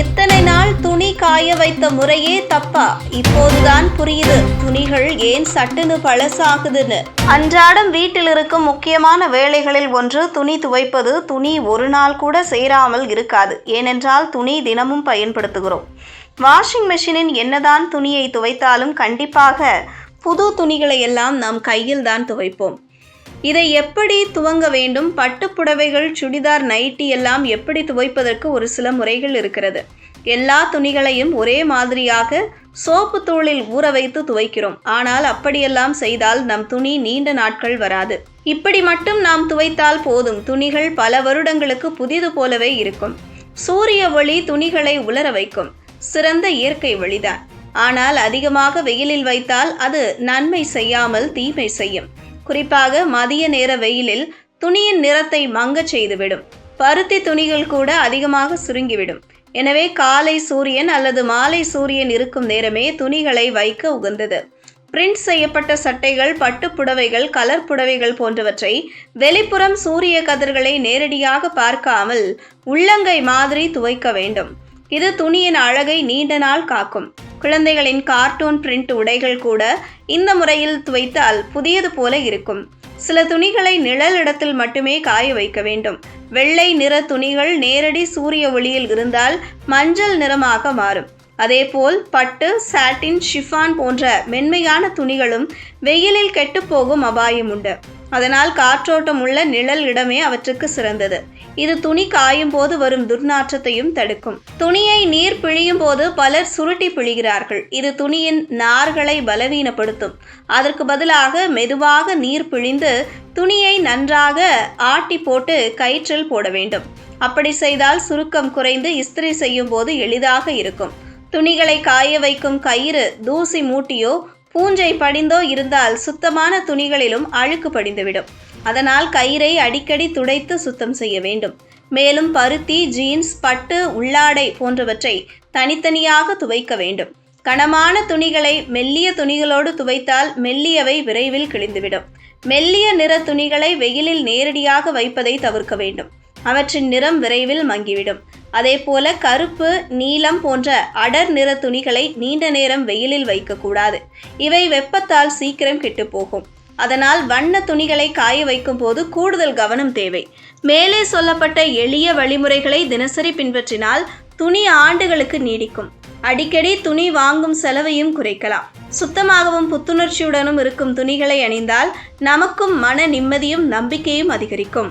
இத்தனை நாள் துணி காய வைத்த முறையே தப்பா? இப்போதுதான் புரியுது. துணிகள் ஏன் சட்டுன்னு பழசாகுதுன்னு. அன்றாடம் வீட்டில் இருக்கும் முக்கியமான வேலைகளில் ஒன்று துணி துவைப்பது. துணி ஒரு நாள் கூட சேராமல் இருக்காது. ஏனென்றால் துணி தினமும் பயன்படுத்துகிறோம். வாஷிங் மெஷினின் என்னதான் துணியை துவைத்தாலும் கண்டிப்பாக புது துணிகளை எல்லாம் நாம் கையில் தான் துவைப்போம். இதை எப்படி துவங்க வேண்டும்? பட்டுப்புடவைகள் சுடிதார் நைட்டி எல்லாம் எப்படி துவைப்பதற்கு ஒரு சில முறைகள் இருக்கிறது. எல்லா துணிகளையும் ஒரே மாதிரியாக சோப்பு தூளில் ஊற வைத்து துவைக்கிறோம். ஆனால் அப்படியெல்லாம் செய்தால் நம் துணி நீண்ட நாட்கள் வராது. இப்படி மட்டும் நாம் துவைத்தால் போதும். துணிகள் பல வருடங்களுக்கு புதிது போலவே இருக்கும். சூரிய ஒளி துணிகளை உலர வைக்கும். சிறந்த இயற்கை வழிதான். ஆனால் அதிகமாக வெயிலில் வைத்தால் அது நன்மை செய்யாமல் தீமை செய்யும். குறிப்பாக மதிய நேர வெயிலில் துணியின் நிறத்தை மங்கச் செய்துவிடும். பருத்தி துணிகள் கூட அதிகமாக சுருங்கிவிடும். எனவே காலை சூரியன் அல்லது மாலை சூரியன் இருக்கும் நேரமே துணிகளை வைக்க உகந்தது. பிரிண்ட் செய்யப்பட்ட சட்டைகள் பட்டு புடவைகள் கலர் புடவைகள் போன்றவற்றை வெளிப்புறம் சூரிய கதிர்களை நேரடியாக பார்க்காமல் உள்ளங்கை மாதிரி துவைக்க வேண்டும். இது துணியின் அழகை நீண்ட நாள் காக்கும். குழந்தைகளின் கார்ட்டூன் பிரிண்ட் உடைகள் கூட இந்த முறையில் துவைத்தால் புதியது போல இருக்கும். சில துணிகளை நிழல் இடத்தில் மட்டுமே காய வைக்க வேண்டும். வெள்ளை நிற துணிகள் நேரடி சூரிய ஒளியில் இருந்தால் மஞ்சள் நிறமாக மாறும். அதேபோல் பட்டு சாட்டின் ஷிஃபான் போன்ற மென்மையான துணிகளும் வெயிலில் கெட்டுப்போகும் அபாயம் உண்டு. அதனால் காற்றோட்டம் உள்ள நிழல் இடமே அவற்றுக்கு சிறந்தது. இது துணி காயும் போது வரும் துர்நாற்றத்தையும் தடுக்கும். துணியை நீர் பிழியும் போது பலர் சுருட்டி பிழிகிறார்கள். இது துணியின் நார்களை பலவீனப்படுத்தும். அதற்கு பதிலாக மெதுவாக நீர் பிழிந்து துணியை நன்றாக ஆட்டி போட்டு கயிற்றில் போட வேண்டும். அப்படி செய்தால் சுருக்கம் குறைந்து இஸ்திரி செய்யும் போது எளிதாக இருக்கும். துணிகளை காய வைக்கும் கயிறு தூசி மூட்டியோ பூஞ்சை படிந்தோ இருந்தால் சுத்தமான துணிகளிலும் அழுக்கு படிந்துவிடும். அதனால் கயிறை அடிக்கடி துடைத்து சுத்தம் செய்ய வேண்டும். மேலும் பருத்தி ஜீன்ஸ் பட்டு உள்ளாடை போன்றவற்றை தனித்தனியாக துவைக்க வேண்டும். கனமான துணிகளை மெல்லிய துணிகளோடு துவைத்தால் மெல்லியவை விரைவில் கிழிந்துவிடும். மெல்லிய நிற துணிகளை வெயிலில் நேரடியாக வைப்பதை தவிர்க்க வேண்டும். அவற்றின் நிறம் விரைவில் மங்கிவிடும். அதேபோல கருப்பு நீலம் போன்ற அடர் நிற துணிகளை நீண்ட நேரம் வெயிலில் வைக்கக்கூடாது. இவை வெப்பத்தால் சீக்கிரம் கெட்டுப்போகும் அதனால் வண்ண துணிகளை காய வைக்கும் போது கூடுதல் கவனம் தேவை. மேலே சொல்லப்பட்ட எளிய வழிமுறைகளை தினசரி பின்பற்றினால் துணி ஆண்டுகளுக்கு நீடிக்கும். அடிக்கடி துணி வாங்கும் செலவையும் குறைக்கலாம். சுத்தமாகவும் புத்துணர்ச்சியுடனும் இருக்கும் துணிகளை அணிந்தால் நமக்கும் மன நிம்மதியும் நம்பிக்கையும் அதிகரிக்கும்.